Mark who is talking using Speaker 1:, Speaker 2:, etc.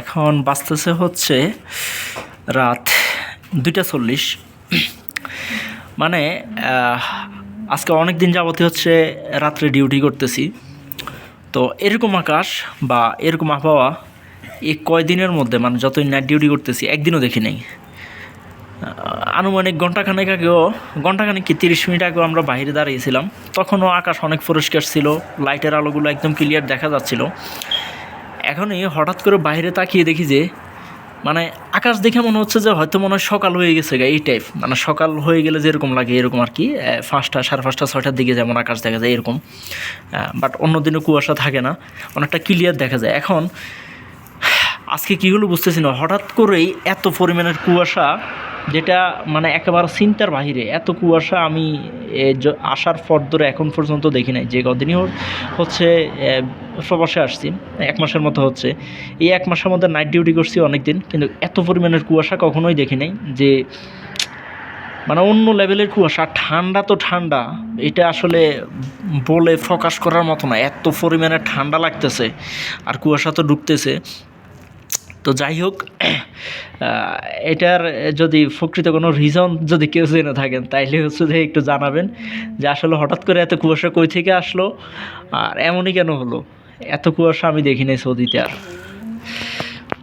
Speaker 1: এখন বাঁচতেছে হচ্ছে রাত দুইটা চল্লিশ। মানে আজকে অনেক দিন যাবতীয় হচ্ছে রাত্রে ডিউটি করতেছি। তো এরকম আকাশ বা এরকম আবহাওয়া এই কয়দিনের মধ্যে মানে যতই নাইট ডিউটি করতেছি, একদিনও দেখি নাই। আনুমানিক ঘন্টাখানেক আগেও ঘন্টাখানেক কি তিরিশ মিনিট আগেও আমরা বাইরে দাঁড়িয়েছিলাম। তখনও আকাশ অনেক পরিষ্কার ছিল লাইটের আলোগুলো একদম ক্লিয়ার দেখা যাচ্ছিল। এখনই হঠাৎ করে বাইরে তাকিয়ে দেখি যে মানে আকাশ দেখে মনে হচ্ছে যে হয়তো মনে হয় সকাল হয়ে গেছে গা, এই টাইপ মানে সকাল হয়ে গেলে যেরকম লাগে এরকম আর কি পাঁচটা, সাড়ে পাঁচটা, ছয়টার দিকে যেমন আকাশ দেখা যায় এরকম। বাট অন্য দিনে কুয়াশা থাকে না, অনেকটা ক্লিয়ার দেখা যায়। এখন, আজকে কী হলো বুঝতেছি না, হঠাৎ করেই এত পরিমাণের কুয়াশা, যেটা মানে একেবারে চিন্তার বাহিরে, এত কুয়াশা আমি আসার পর ধরে এখন পর্যন্ত দেখি নাই। যে কদিনই হচ্ছে প্রবাসে আসছি, এক মাসের মতো হচ্ছে। এই এক মাসের মধ্যে নাইট ডিউটি করছি অনেক দিন কিন্তু এত পরিমাণের কুয়াশা কখনোই দেখি নাই যে মানে অন্য লেভেলের কুয়াশা ঠান্ডা তো ঠান্ডা। এটা আসলে বলে প্রকাশ করার মতো না, এত পরিমাণে ঠান্ডা লাগতেছে, আর কুয়াশা তো ঢুকতেছে তো যাই হোক এটার যদি প্রকৃত কোনো রিজন যদি কেউ জেনে থাকেন, তাইলে হচ্ছে যে একটু জানাবেন যে আসলে হঠাৎ করে এত কুয়াশা কই থেকে আসলো, আর এমনই কেন হলো? এত কুয়াশা আমি দেখি নাই সৌদিতে আর।